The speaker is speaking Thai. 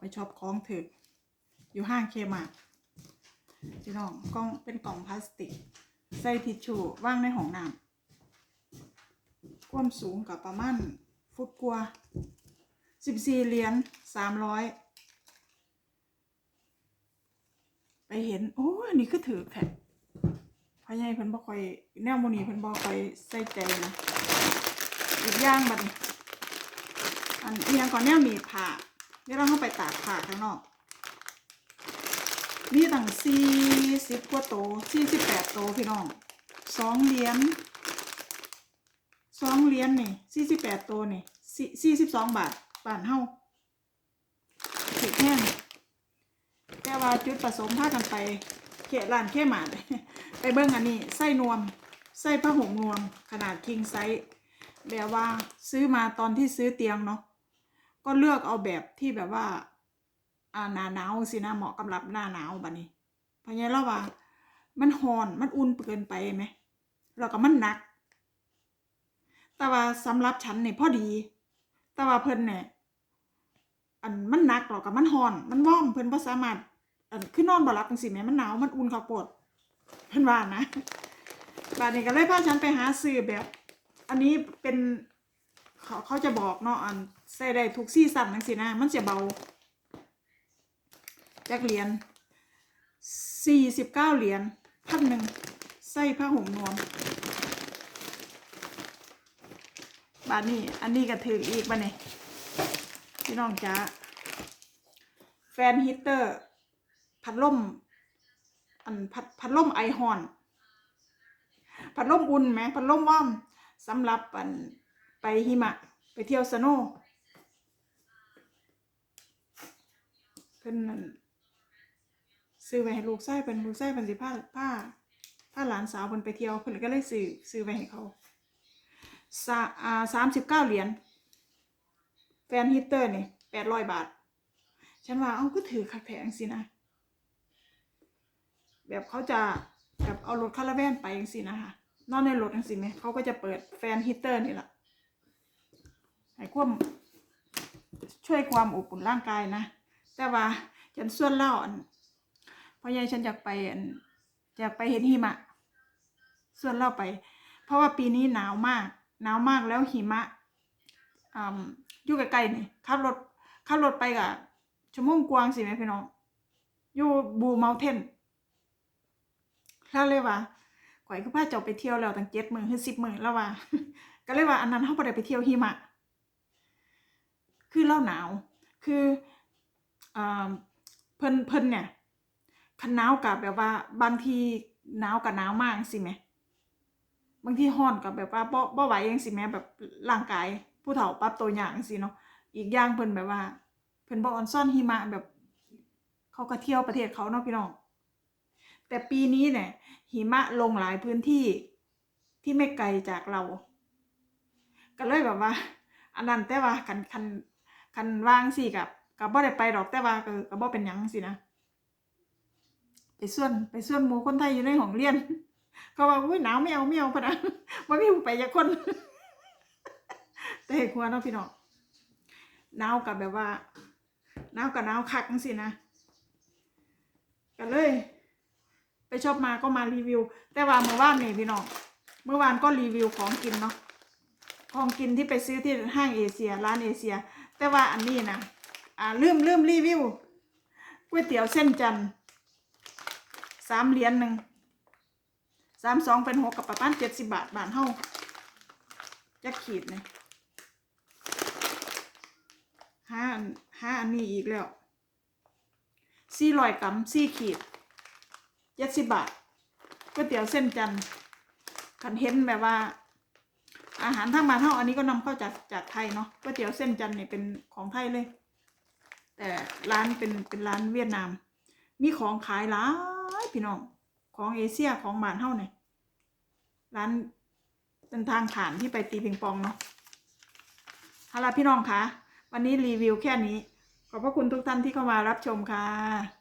ไปช็อปของถึก อยู่ห้างเคมาพี่น้องกล่องเป็นกล่องพลาสติก ใส่ทิชชู่ว่างในห้องน้ำความสูงกับประมาณฟุตกว่าสิบสี่เหรียญสามร้อยไปเห็น โอ้อันนี้คือถือแท้พ่อใหญ่เพิ่นบ่ค่อยแนวโมนีเพิ่นบ่ค่อยใส่ใจนะอีกอย่างบัดนี้อันเอียงก่อนแนวหนีผ้า เดี๋ยวเราเข้าไปตากผ้าข้างนอกมีตั้งสี่สิบกว่าโตสี่สิบแปดโตพี่น้องสองเหรียญสองเหรียญนี่สี่สิบแปดโตนี่สี่สิบสองบาทบาทเฮาถูกแห้งแต่ว่าจุดประสงค์พากันไปเขตร้านเข้หมาดไปเบิ่งอันนี้ไส้นวมไส้ผ้าห่มนวมขนาดคิงไซส์แบบว่าซื้อมาตอนที่ซื้อเตียงเนาะ ก็เลือกเอาแบบที่แบบว่าอ่าหนาหนาวสินะเหมาะกับรับหน้าหนาวบัดนี้เพราะงั้นเราว่า มันหอนมันอุ่นเกินไปไหมแล้วก็มันหนัก แต่ว่าสำหรับฉันเนี่ยพอดี แต่ว่าเพิ่นเนี่ยอันมันหนักหรอกกับมันหอน มันว่อมเพิ่นบ่สามารถอันขึ้นนอนบ่หลับจังซี่แหมมันหนาวมันอุ่นเขาปวดเพิ่นว่านะบัดนี้ก็เลยพาฉันไปหาซื้อแบบ อันนี้เป็น เขาเขาจะบอกเนาะอันใส่ได้ทุกซีซั่นจังซี่นะมันจะเบาจักเหรียญสี่สิบเก้าเหรียญพันหนึ่งใส่ผ้าห่มนวมบาทนี้อันนี้ก็ถืออีกบ้านี่พี่น้องจ้าแฟนฮีตเตอร์ พัดลมอันพัดพัดลมไอฮอน พัดลมอุ่นไหมพัดลมว่อมสำหรับอัน ไปหิมะ ไปเที่ยวสโนเพิ่นนั่นซื้อไว้ให้ลูกไส้เป็นลูกไส้เป็นสิผ้าผ้าผ้าหลานสาวเพิ่นไปเที่ยวเพิ่นก็เลยซื้อซื้อไว้ให้เขาสาอ่าสามสิบเก้าเหรียญแฟนฮีตเตอร์นี่แปดร้อยบาท ฉันว่าเอ้าก็ถือคักแพงสินะ แบบเขาจะแบบเอารถคาราแวนไปจังสินะคะนอนในรถจังสิไหมเขาก็จะเปิดแฟนฮีตเตอร์นี่แหละ ให้ความช่วยความอบอุ่นร่างกายนะ แต่ว่าฉันส่วนเล่าอันเพราะยายฉันอยากไปอยากไปเห็นหิมะ ส่วนเราไป เพราะว่าปีนี้หนาวมาก หนาวมากแล้วหิมะอยู่ใกล้ๆนี่ขับรถขับรถไปกับชั่วโมงกวางสิแม่พี่น้องอยู่บูเมลเทนแล้วเลยว่าข่อยคือพาเจ้าไปเที่ยวแล้วตั้งเจ็ดหมื่นถึงสิบหมื่นแล้วว่า ก็เลยว่าอันนั้นเขาไปไดไปเที่ยวหิมะ คือเล่าหนาว คืออเพิ่นเพิ่นเนี่ยคันหนาวกับแบบว่า บางทีหนาวกับหนาวมากสิแม่บางทีร้อนกับแบบว่าบ่บ่ไหวยังสิแม่แบบร่างกายผู้เฒ่าปรับตัวอย่างสิเนาะอีกอย่างเพิ่นแบบว่า เพิ่นบ่ออนซ่อนหิมะแบบ เขาก็เที่ยวประเทศเขาเนาะพี่น้องแต่ปีนี้เนี่ยหิมะลงหลายพื้นที่ที่ไม่ไกลจากเรา ก็เลยแบบว่า อันนั้นแต่ว่าคันคัน คันวางสิกับกับบ่ได้ไปดอกแต่ว่าก็ก็บ่เป็นหยังสินะไปส่วนไปส่วนหมูคนไทยอยู่ในห้องเรียนเขาว่าอุ้ยหนาวไม่เอาไม่เอาพะนะว่ามีผู้ไปจากคน แต่เห็นควรเนาะพี่น้องหนาวกับแบบว่าหนาวกับหนาวคักสินะก็เลย ไปชอบมาก็มารีวิว แต่ว่าเมื่อวานนี่พี่น้องเมื่อวานก็รีวิวของกินเนาะของกินที่ไปซื้อที่ห้างเอเชีย ร้านเอเชีย แต่ว่าอันนี้นะอ่าลืมลืมรีวิวก๋วยเตี๋ยวเส้นจันสามเหรียญหนึ่งสามสองเป็นหกกับประมาณเจ็ดสิบบาทบาทเท่าจะขีดเนี่ยห้าอันห้าอันนี้อีกแล้วสี่ร้อยกรัมสี่ขีดเจ็ดสิบบาทก๋วยเตี๋ยวเส้นจันขันเห็นแบบว่า อาหารทางบ้านเท่าอันนี้ก็นำเข้าจากจากไทยเนาะก๋วยเตี๋ยวเส้นจันทร์เนี่ยเป็นของไทยเลย แต่ร้านเป็นเป็นร้านเวียดนาม มีของขายหลายพี่น้องของเอเชียของบ้านเฮาเนี่ยร้านเป็นทางผ่านที่ไปตีปิงปองเนาะเอาล่ะพี่น้องคะวันนี้รีวิวแค่นี้ ขอบพระคุณทุกท่านที่เข้ามารับชมค่ะ